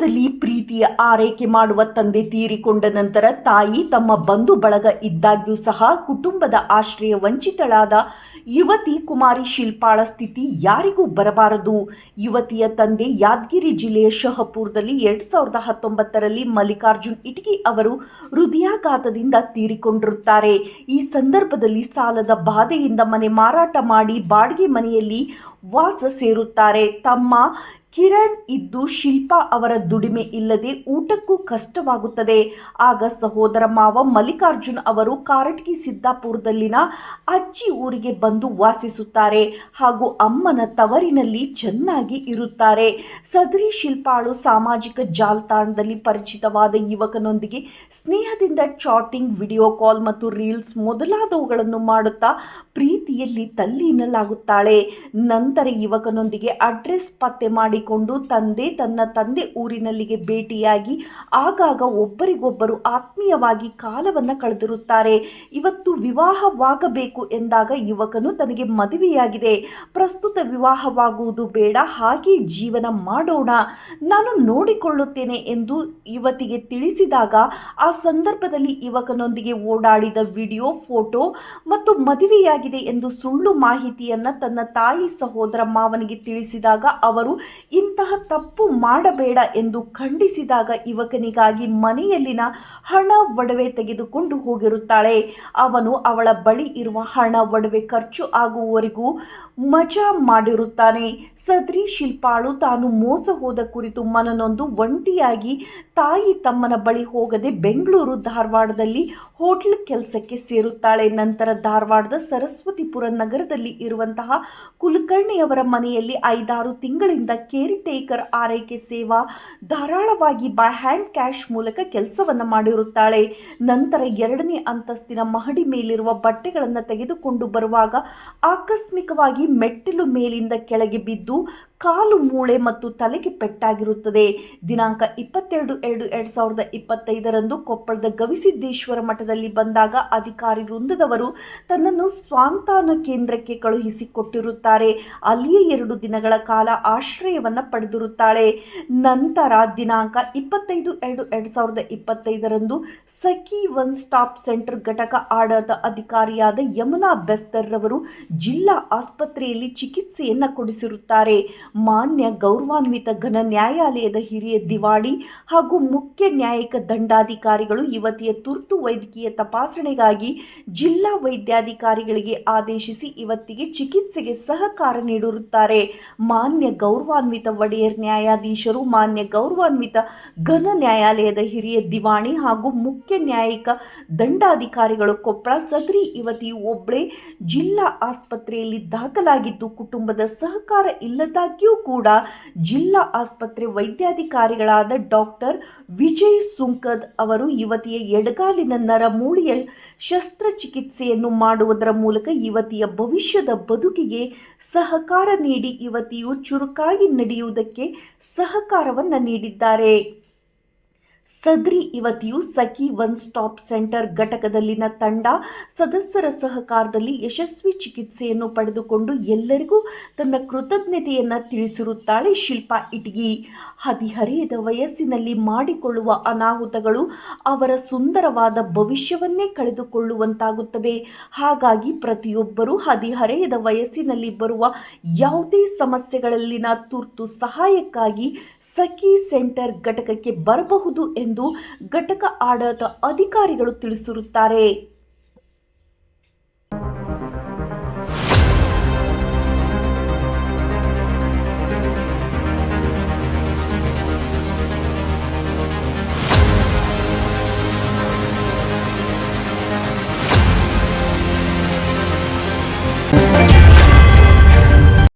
ಕುಟುಂಬದಲ್ಲಿ ಪ್ರೀತಿಯ ಆರೈಕೆ ಮಾಡುವ ತಂದೆ ತೀರಿಕೊಂಡ ನಂತರ ತಾಯಿ ತಮ್ಮ ಬಂಧು ಬಳಗ ಇದ್ದಾಗ್ಯೂ ಸಹ ಕುಟುಂಬದ ಆಶ್ರಯ ವಂಚಿತಳಾದ ಯುವತಿ ಕುಮಾರಿ ಶಿಲ್ಪಾಳ ಸ್ಥಿತಿ ಯಾರಿಗೂ ಬರಬಾರದು. ಯುವತಿಯ ತಂದೆ ಯಾದಗಿರಿ ಜಿಲ್ಲೆಯ ಶಹಪುರದಲ್ಲಿ ಎರಡು ಸಾವಿರದ ಹತ್ತೊಂಬತ್ತರಲ್ಲಿ ಮಲ್ಲಿಕಾರ್ಜುನ್ ಇಟಗಿ ಅವರು ಹೃದಯಾಘಾತದಿಂದ ತೀರಿಕೊಂಡಿರುತ್ತಾರೆ. ಈ ಸಂದರ್ಭದಲ್ಲಿ ಸಾಲದ ಬಾಧೆಯಿಂದ ಮನೆ ಮಾರಾಟ ಮಾಡಿ ಬಾಡಿಗೆ ಮನೆಯಲ್ಲಿ ವಾಸ ಸೇರುತ್ತಾರೆ. ತಮ್ಮ ಕಿರಣ್ ಇದ್ದು ಶಿಲ್ಪಾ ಅವರ ದುಡಿಮೆ ಇಲ್ಲದೆ ಊಟಕ್ಕೂ ಕಷ್ಟವಾಗುತ್ತದೆ. ಆಗ ಸಹೋದರ ಮಾವ ಮಲ್ಲಿಕಾರ್ಜುನ್ ಅವರು ಕಾರಟ್ಗಿ ಸಿದ್ದಾಪುರದಲ್ಲಿನ ಅಜ್ಜಿ ಊರಿಗೆ ಬಂದು ವಾಸಿಸುತ್ತಾರೆ. ಹಾಗೂ ಅಮ್ಮನ ತವರಿನಲ್ಲಿ ಚೆನ್ನಾಗಿ ಇರುತ್ತಾರೆ. ಸದರಿ ಶಿಲ್ಪಾಳು ಸಾಮಾಜಿಕ ಜಾಲತಾಣದಲ್ಲಿ ಪರಿಚಿತವಾದ ಯುವಕನೊಂದಿಗೆ ಸ್ನೇಹದಿಂದ ಚಾಟಿಂಗ್, ವಿಡಿಯೋ ಕಾಲ್ ಮತ್ತು ರೀಲ್ಸ್ ಮೊದಲಾದವುಗಳನ್ನು ಮಾಡುತ್ತಾ ಪ್ರೀತಿಯಲ್ಲಿ ತಲ್ಲೀನಲಾಗುತ್ತಾಳೆ. ನಂತರ ಯುವಕನೊಂದಿಗೆ ಅಡ್ರೆಸ್ ಪತ್ತೆ ಮಾಡಿಕೊಂಡು ತಂದೆ ತನ್ನ ತಂದೆ ಊರಿನಲ್ಲಿಗೆ ಭೇಟಿಯಾಗಿ ಆಗಾಗ ಒಬ್ಬರಿಗೊಬ್ಬರು ಆತ್ಮೀಯವಾಗಿ ಕಾಲವನ್ನು ಕಳೆದಿರುತ್ತಾರೆ. ಇವತ್ತು ವಿವಾಹವಾಗಬೇಕು ಎಂದಾಗ ಯುವಕನು ತನಗೆ ಮದುವೆಯಾಗಿದೆ. ಪ್ರಸ್ತುತ ವಿವಾಹವಾಗುವುದು ಬೇಡ, ಹಾಗೆ ಜೀವನ ಮಾಡೋಣ. ನಾನು ನೋಡಿಕೊಳ್ಳುತ್ತೇನೆ ಎಂದು ಯುವತಿಗೆ ತಿಳಿಸಿದಾಗ ಆ ಸಂದರ್ಭದಲ್ಲಿ ಯುವಕನೊಂದಿಗೆ ಓಡಾಡಿದ ವಿಡಿಯೋ, ಫೋಟೋ ಮತ್ತು ಮದುವೆಯಾಗಿದೆ ಎಂದು ಸುಳ್ಳು ಮಾಹಿತಿಯನ್ನು ತನ್ನ ತಾಯಿ ಸಹೋದರ ಮಾವನಿಗೆ ತಿಳಿಸಿದಾಗ ಅವರು ಇಂತಹ ತಪ್ಪು ಮಾಡಬೇಡ ಎಂದು ಖಂಡಿಸಿದಾಗ ಯುವಕನಿಗಾಗಿ ಮನೆಯಲ್ಲಿನ ಹಣ ಒಡವೆ ತೆಗೆದುಕೊಂಡು ಹೋಗಿರುತ್ತಾಳೆ. ಅವನು ಅವಳ ಬಳಿ ಇರುವ ಹಣ ಒಡವೆ ಖರ್ಚು ಆಗುವವರೆಗೂ ಮಜಾ ಮಾಡಿರುತ್ತಾನೆ. ಸದ್ರಿ ಶಿಲ್ಪಾಳು ತಾನು ಮೋಸ ಹೋದ ಕುರಿತು ಮನನೊಂದು ಒಂಟಿಯಾಗಿ ತಾಯಿ ತಮ್ಮನ ಬಳಿ ಹೋಗದೆ ಬೆಂಗಳೂರು ಧಾರವಾಡದಲ್ಲಿ ಹೋಟ್ಲ್ ಕೆಲಸಕ್ಕೆ ಸೇರುತ್ತಾಳೆ. ನಂತರ ಧಾರವಾಡದ ಸರಸ್ವತಿಪುರ ನಗರದಲ್ಲಿ ಇರುವಂತಹ ಕುಲಕರ್ಣಿಯವರ ಮನೆಯಲ್ಲಿ ಐದಾರು ತಿಂಗಳಿಂದ ಕೇರ್ ಟೇಕರ್ ಆರೈಕೆ ಸೇವಾ ಧಾರಾಳವಾಗಿ ಬೈ ಹ್ಯಾಂಡ್ ಕ್ಯಾಶ್ ಮೂಲಕ ಕೆಲಸವನ್ನು ಮಾಡಿರುತ್ತಾಳೆ. ನಂತರ ಎರಡನೇ ಅಂತಸ್ತಿನ ಮಹಡಿ ಮೇಲಿರುವ ಬಟ್ಟೆಗಳನ್ನು ತೆಗೆದುಕೊಂಡು ಬರುವಾಗ ಆಕಸ್ಮಿಕವಾಗಿ ಮೆಟ್ಟಿಲು ಮೇಲಿಂದ ಕೆಳಗೆ ಬಿದ್ದು ಕಾಲು ಮೂಳೆ ಮತ್ತು ತಲೆಗೆ ಪೆಟ್ಟಾಗಿರುತ್ತದೆ. ದಿನಾಂಕ ಇಪ್ಪತ್ತೆರಡು ಎರಡು ಎರಡು ಸಾವಿರದ ಇಪ್ಪತ್ತೈದರಂದು ಕೊಪ್ಪಳದ ಗವಿಸಿದ್ದೇಶ್ವರ ಮಠದಲ್ಲಿ ಬಂದಾಗ ಅಧಿಕಾರಿ ವೃಂದದವರು ತನ್ನನ್ನು ಸ್ವಾಂತಾನ ಕೇಂದ್ರಕ್ಕೆ ಕಳುಹಿಸಿಕೊಟ್ಟಿರುತ್ತಾರೆ. ಅಲ್ಲಿಯೇ ಎರಡು ದಿನಗಳ ಕಾಲ ಆಶ್ರಯವನ್ನು ಪಡೆದಿರುತ್ತಾಳೆ. ನಂತರ ದಿನಾಂಕ ಇಪ್ಪತ್ತೈದು ಎರಡು ಎರಡು ಸಾವಿರದ ಇಪ್ಪತ್ತೈದರಂದು ಸಖಿ ಒನ್ ಸ್ಟಾಪ್ ಸೆಂಟರ್ ಘಟಕ ಆಡಳಿತ ಅಧಿಕಾರಿಯಾದ ಯಮುನಾ ಬೆಸ್ತರ್ ರವರು ಜಿಲ್ಲಾ ಆಸ್ಪತ್ರೆಯಲ್ಲಿ ಚಿಕಿತ್ಸೆಯನ್ನು ಕೊಡಿಸಿರುತ್ತಾರೆ. ಮಾನ್ಯ ಗೌರವಾನ್ವಿತ ಘನ ನ್ಯಾಯಾಲಯದ ಹಿರಿಯ ದಿವಾಡಿ ಹಾಗೂ ಮುಖ್ಯ ನ್ಯಾಯಿಕ ದಂಡಾಧಿಕಾರಿಗಳು ಯುವತಿಯ ತುರ್ತು ವೈದ್ಯಕೀಯ ತಪಾಸಣೆಗಾಗಿ ಜಿಲ್ಲಾ ವೈದ್ಯಾಧಿಕಾರಿಗಳಿಗೆ ಆದೇಶಿಸಿ ಇವತ್ತಿಗೆ ಚಿಕಿತ್ಸೆಗೆ ಸಹಕಾರ ನೀಡಿರುತ್ತಾರೆ. ಮಾನ್ಯ ಗೌರವಾನ್ವಿತ ಒಡೆಯರ್ ನ್ಯಾಯಾಧೀಶರು, ಮಾನ್ಯ ಗೌರವಾನ್ವಿತ ಘನ ನ್ಯಾಯಾಲಯದ ಹಿರಿಯ ದಿವಾಣಿ ಹಾಗೂ ಮುಖ್ಯ ನ್ಯಾಯಿಕ ದಂಡಾಧಿಕಾರಿಗಳು ಕೊಪ್ಪಳ ಸದ್ರಿ ಯುವತಿ ಒಬ್ಬಳೇ ಜಿಲ್ಲಾ ಆಸ್ಪತ್ರೆಯಲ್ಲಿ ದಾಖಲಾಗಿದ್ದು, ಕುಟುಂಬದ ಸಹಕಾರ ಇಲ್ಲದಾಗ್ಯೂ ಕೂಡ ಜಿಲ್ಲಾ ಆಸ್ಪತ್ರೆ ವೈದ್ಯಾಧಿಕಾರಿಗಳಾದ ಡಾಕ್ಟರ್ ವಿಜಯ್ ಸುಂಕದ್ ಅವರು ಯುವತಿಯ ಎಡಗಾಲಿನ ನರ ಮೂಳಿಯ ಶಸ್ತ್ರಚಿಕಿತ್ಸೆಯನ್ನು ಮಾಡುವುದರ ಮೂಲಕ ಯುವತಿಯ ಭವಿಷ್ಯದ ಬದುಕಿಗೆ ಸಹಕಾರ ನೀಡಿ ಯುವತಿಯು ಚುರುಕಾಗಿ ನಡೆಯುವುದಕ್ಕೆ ಸಹಕಾರವನ್ನು ನೀಡಿದ್ದಾರೆ. ಸದ್ರಿ ಯುವತಿಯು ಸಖಿ ಒನ್ ಸ್ಟಾಪ್ ಸೆಂಟರ್ ಘಟಕದಲ್ಲಿನ ತಂಡ ಸದಸ್ಯರ ಸಹಕಾರದಲ್ಲಿ ಯಶಸ್ವಿ ಚಿಕಿತ್ಸೆಯನ್ನು ಪಡೆದುಕೊಂಡು ಎಲ್ಲರಿಗೂ ತನ್ನ ಕೃತಜ್ಞತೆಯನ್ನು ತಿಳಿಸಿರುತ್ತಾಳೆ ಶಿಲ್ಪಾ ಇಟಗಿ. ಹದಿಹರೆಯದ ವಯಸ್ಸಿನಲ್ಲಿ ಮಾಡಿಕೊಳ್ಳುವ ಅನಾಹುತಗಳು ಅವರ ಸುಂದರವಾದ ಭವಿಷ್ಯವನ್ನೇ ಕಳೆದುಕೊಳ್ಳುವಂತಾಗುತ್ತದೆ. ಹಾಗಾಗಿ ಪ್ರತಿಯೊಬ್ಬರೂ ಹದಿಹರೆಯದ ವಯಸ್ಸಿನಲ್ಲಿ ಬರುವ ಯಾವುದೇ ಸಮಸ್ಯೆಗಳಲ್ಲಿನ ತುರ್ತು ಸಹಾಯಕ್ಕಾಗಿ ಸಖಿ ಸೆಂಟರ್ ಘಟಕಕ್ಕೆ ಬರಬಹುದು ಎಂದು ಘಟಕ ಆಡಳಿತ ಅಧಿಕಾರಿಗಳು ತಿಳಿಸಿರುತ್ತಾರೆ.